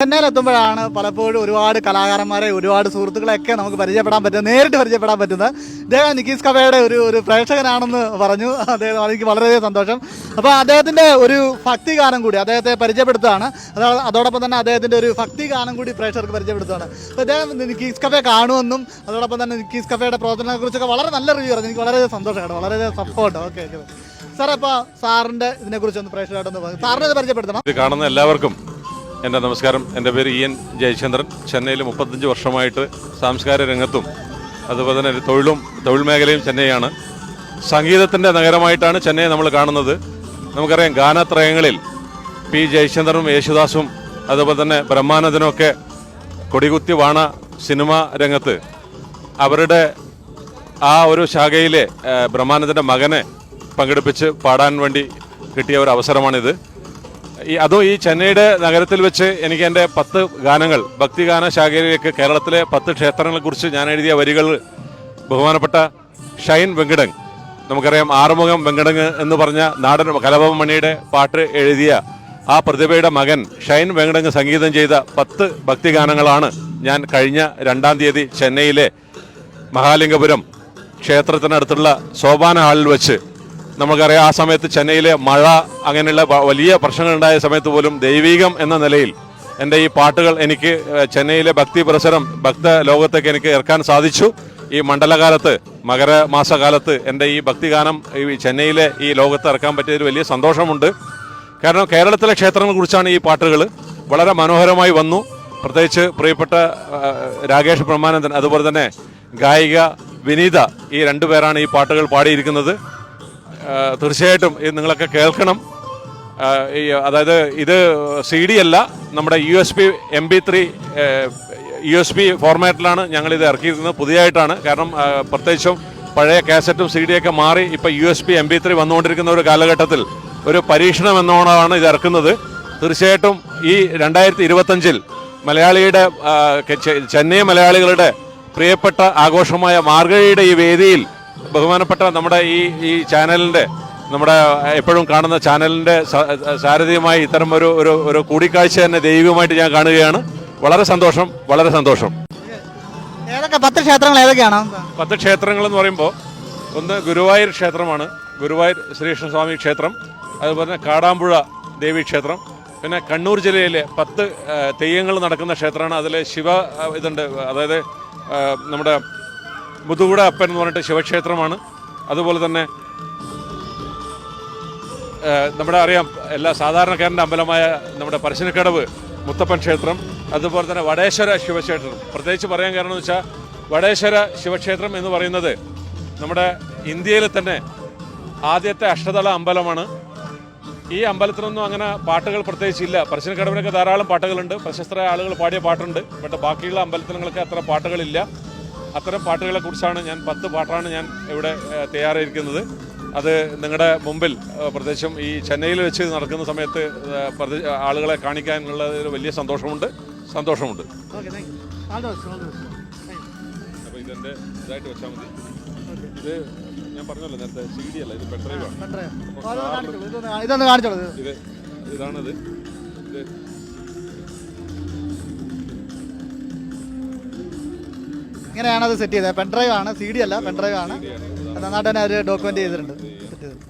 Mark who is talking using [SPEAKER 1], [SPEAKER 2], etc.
[SPEAKER 1] ചെന്നൈയിൽ എത്തുമ്പോഴാണ് പലപ്പോഴും ഒരുപാട് കലാകാരന്മാരെ ഒരുപാട് സുഹൃത്തുക്കളെയൊക്കെ നമുക്ക് പരിചയപ്പെടാൻ പറ്റുന്നത് നേരിട്ട് പരിചയപ്പെടാൻ പറ്റുന്നത്. അദ്ദേഹം നിക്കീസ് കവയുടെ ഒരു ഒരു പ്രേക്ഷകനാണെന്ന് പറഞ്ഞു. അദ്ദേഹം എനിക്ക് വളരെയധികം സന്തോഷം. അപ്പോൾ അദ്ദേഹത്തിന്റെ ഒരു ഭക്തി ഗാനം കൂടി അദ്ദേഹത്തെ പരിചയപ്പെടുത്തുകയാണ്. അതാ അതോടൊപ്പം തന്നെ അദ്ദേഹത്തിന്റെ ഒരു ഭക്തി ഗാനം കൂടി പ്രേക്ഷകർക്ക് പരിചയപ്പെടുത്തുകയാണ്. അപ്പോൾ അദ്ദേഹം നിക്കീസ് കഫെ കാണുമെന്നും അതോടൊപ്പം തന്നെ നിക്കീസ് കഫയുടെ പ്രവർത്തനങ്ങളെക്കുറിച്ചൊക്കെ വളരെ നല്ല റിവ്യൂ പറഞ്ഞു എനിക്ക് വളരെയധികം സന്തോഷമാണ് വളരെയധികം സപ്പോർട്ട് ഓക്കെ ഓക്കെ സാർ അപ്പോൾ സാറിന്റെ ഇതിനെക്കുറിച്ച് ഒന്ന് പ്രേക്ഷകരായിട്ടൊന്ന് പറഞ്ഞു സാറിനെ പരിചയപ്പെടുത്തണം.
[SPEAKER 2] ഇത് കാണുന്ന എല്ലാവർക്കും എന്റെ നമസ്കാരം. എന്റെ പേര് ഇ എൻ ജയചന്ദ്രൻ. ചെന്നൈയിൽ മുപ്പത്തഞ്ച് വർഷമായിട്ട് സാംസ്കാരിക രംഗത്തും അതുപോലെ തന്നെ തൊഴിലും തൊഴിൽ മേഖലയും ചെന്നൈയാണ്. സംഗീതത്തിന്റെ നഗരമായിട്ടാണ് ചെന്നൈ നമ്മൾ കാണുന്നത്. നമുക്കറിയാം ഗാനത്രയങ്ങളിൽ പി ജയചന്ദ്രനും യേശുദാസും അതുപോലെ തന്നെ ബ്രഹ്മാനന്ദനുമൊക്കെ കൊടികുത്തി വാണ സിനിമ രംഗത്ത്. അവരുടെ ആ ഒരു ശാഖയിലെ ബ്രഹ്മാനന്ദന്റെ മകനെ പങ്കെടുപ്പിച്ച് പാടാൻ വേണ്ടി കിട്ടിയ ഒരു അവസരമാണിത്. ഈ അതോ ഈ ചെന്നൈയുടെ നഗരത്തിൽ വെച്ച് എനിക്ക് എന്റെ പത്ത് ഗാനങ്ങൾ ഭക്തിഗാന ശാഖയിലേക്ക് കേരളത്തിലെ പത്ത് ക്ഷേത്രങ്ങളെക്കുറിച്ച് ഞാൻ എഴുതിയ വരികൾ ബഹുമാനപ്പെട്ട ഷൈൻ വെങ്കടങ് നമുക്കറിയാം ആറുമുഖം വെങ്കടങ് എന്ന് പറഞ്ഞ നാടൻ കലഭവൻ മണിയുടെ പാട്ട് എഴുതിയ ആ പ്രതിഭയുടെ മകൻ ഷൈൻ വെങ്കടങ് സംഗീതം ചെയ്ത പത്ത് ഭക്തിഗാനങ്ങളാണ് ഞാൻ കഴിഞ്ഞ രണ്ടാം തീയതി ചെന്നൈയിലെ മഹാലിംഗപുരം ക്ഷേത്രത്തിനടുത്തുള്ള സോപാന ഹാളിൽ വെച്ച് നമുക്കറിയാം ആ സമയത്ത് ചെന്നൈയിലെ മഴ അങ്ങനെയുള്ള വലിയ പ്രശ്നങ്ങളുണ്ടായ സമയത്ത് പോലും ദൈവീകം എന്ന നിലയിൽ എന്റെ ഈ പാട്ടുകൾ എനിക്ക് ചെന്നൈയിലെ ഭക്തി പ്രസരം ഭക്ത ലോകത്തേക്ക് എനിക്ക് ഇറക്കാൻ സാധിച്ചു. ഈ മണ്ഡലകാലത്ത് മകരമാസകാലത്ത് എന്റെ ഈ ഭക്തിഗാനം ഈ ചെന്നൈയിലെ ഈ ലോകത്ത് ഇറക്കാൻ പറ്റിയതിൽ വലിയ സന്തോഷമുണ്ട്. കാരണം കേരളത്തിലെ ക്ഷേത്രങ്ങളെ കുറിച്ചാണ് ഈ പാട്ടുകൾ വളരെ മനോഹരമായി വന്നു. പ്രത്യേകിച്ച് പ്രിയപ്പെട്ട രാകേഷ് ബ്രഹ്മാനന്ദൻ അതുപോലെ തന്നെ ഗായിക വിനീത ഈ രണ്ടുപേരാണ് ഈ പാട്ടുകൾ പാടിയിരിക്കുന്നത്. തീർച്ചയായിട്ടും ഇത് നിങ്ങളൊക്കെ കേൾക്കണം. ഈ അതായത് ഇത് സി ഡി അല്ല നമ്മുടെ U S B M B three U S B ഫോർമാറ്റിലാണ് ഞങ്ങളിത് ഇറക്കിയിരുന്നത് പുതിയതായിട്ടാണ്. കാരണം പ്രത്യേകിച്ചും പഴയ കാസറ്റും സി ഡി ഒക്കെ മാറി ഇപ്പോൾ U S B M B three വന്നുകൊണ്ടിരിക്കുന്ന ഒരു കാലഘട്ടത്തിൽ ഒരു പരീക്ഷണം എന്നോണമാണ് ഇത് ഇറക്കുന്നത്. തീർച്ചയായിട്ടും ഈ രണ്ടായിരത്തി ഇരുപത്തഞ്ചിൽ മലയാളിയുടെ ചെന്നൈ മലയാളികളുടെ പ്രിയപ്പെട്ട ആഘോഷമായ മാർഗഴിയുടെ ഈ വേദിയിൽ ബഹുമാനപ്പെട്ട നമ്മുടെ ഈ ഈ ചാനലിന്റെ നമ്മുടെ എപ്പോഴും കാണുന്ന ചാനലിന്റെ സാരഥിയുമായി ഇത്തരം ഒരു ഒരു ഒരു കൂടിക്കാഴ്ച തന്നെ ദൈവികമായിട്ട് ഞാൻ കാണുകയാണ്. വളരെ സന്തോഷം വളരെ സന്തോഷം.
[SPEAKER 1] ഏതൊക്കെ പത്ത് ക്ഷേത്രങ്ങൾ ഏതൊക്കെയാണ്?
[SPEAKER 2] പത്ത് ക്ഷേത്രങ്ങൾ എന്ന് പറയുമ്പോൾ ഒന്ന് ഗുരുവായൂർ ക്ഷേത്രമാണ്. ഗുരുവായൂർ ശ്രീകൃഷ്ണസ്വാമി ക്ഷേത്രം അതുപോലെ തന്നെ കാടാമ്പുഴ ദേവി ക്ഷേത്രം പിന്നെ കണ്ണൂർ ജില്ലയിലെ പത്ത് തെയ്യങ്ങൾ നടക്കുന്ന ക്ഷേത്രമാണ്. അതിലെ ശിവ ഇതുണ്ട്. അതായത് നമ്മുടെ മുതുകുട അപ്പൻ എന്ന് പറഞ്ഞിട്ട് ശിവക്ഷേത്രമാണ്. അതുപോലെ തന്നെ നമ്മുടെ അറിയാം എല്ലാ സാധാരണക്കാരന്റെ അമ്പലമായ നമ്മുടെ പരശ്ശിനിക്കടവ് മുത്തപ്പൻ ക്ഷേത്രം അതുപോലെ തന്നെ വടേശ്വര ശിവക്ഷേത്രം. പ്രത്യേകിച്ച് പറയാൻ കാരണം എന്ന് വെച്ചാൽ വടേശ്വര ശിവക്ഷേത്രം എന്ന് പറയുന്നത് നമ്മുടെ ഇന്ത്യയിൽ തന്നെ ആദ്യത്തെ അഷ്ടതല അമ്പലമാണ്. ഈ അമ്പലത്തിനൊന്നും അങ്ങനെ പാട്ടുകൾ പ്രത്യേകിച്ച് ഇല്ല പരശ്ശിനിക്കടവിനൊക്കെ ധാരാളം പാട്ടുകളുണ്ട്. പ്രശസ്തരായ ആളുകൾ പാടിയ പാട്ടുണ്ട്. ബട്ട് ബാക്കിയുള്ള അമ്പലത്തിനങ്ങളൊക്കെ അത്ര പാട്ടുകളില്ല. അത്തരം പാട്ടുകളെ കുറിച്ചാണ് ഞാൻ പത്ത് പാട്ടാണ് ഞാൻ ഇവിടെ തയ്യാറായിരിക്കുന്നത്. അത് നിങ്ങളുടെ മുമ്പിൽ പ്രത്യേകിച്ചും ഈ ചെന്നൈയിൽ വെച്ച് നടക്കുന്ന സമയത്ത് ആളുകളെ കാണിക്കാനുള്ള ഒരു വലിയ സന്തോഷമുണ്ട്. സന്തോഷമുണ്ട്. അപ്പോൾ ഇതെന്റെ ഇതായിട്ട് വെച്ചാൽ മതി. ഇത് ഞാൻ പറഞ്ഞല്ലോ നേരത്തെ സി ഡി അല്ല ഇത് പെട്രൈവാണ്
[SPEAKER 1] ഇതൊന്ന് കാണിച്ചോളൂ.
[SPEAKER 2] ഇത് ഇതാണത്. ഇത്
[SPEAKER 1] ഇങ്ങനെയാണ് അത് സെറ്റ് ചെയ്തത്. പെൻഡ്രൈവ് ആണ് സി ഡി അല്ല പെൻഡ്രൈവ് ആണ്. നന്നായിട്ട് തന്നെ അവർ ഡോക്യുമെന്റ് ചെയ്തിട്ടുണ്ട്. സെറ്റ് ചെയ്തിട്ടുണ്ട്.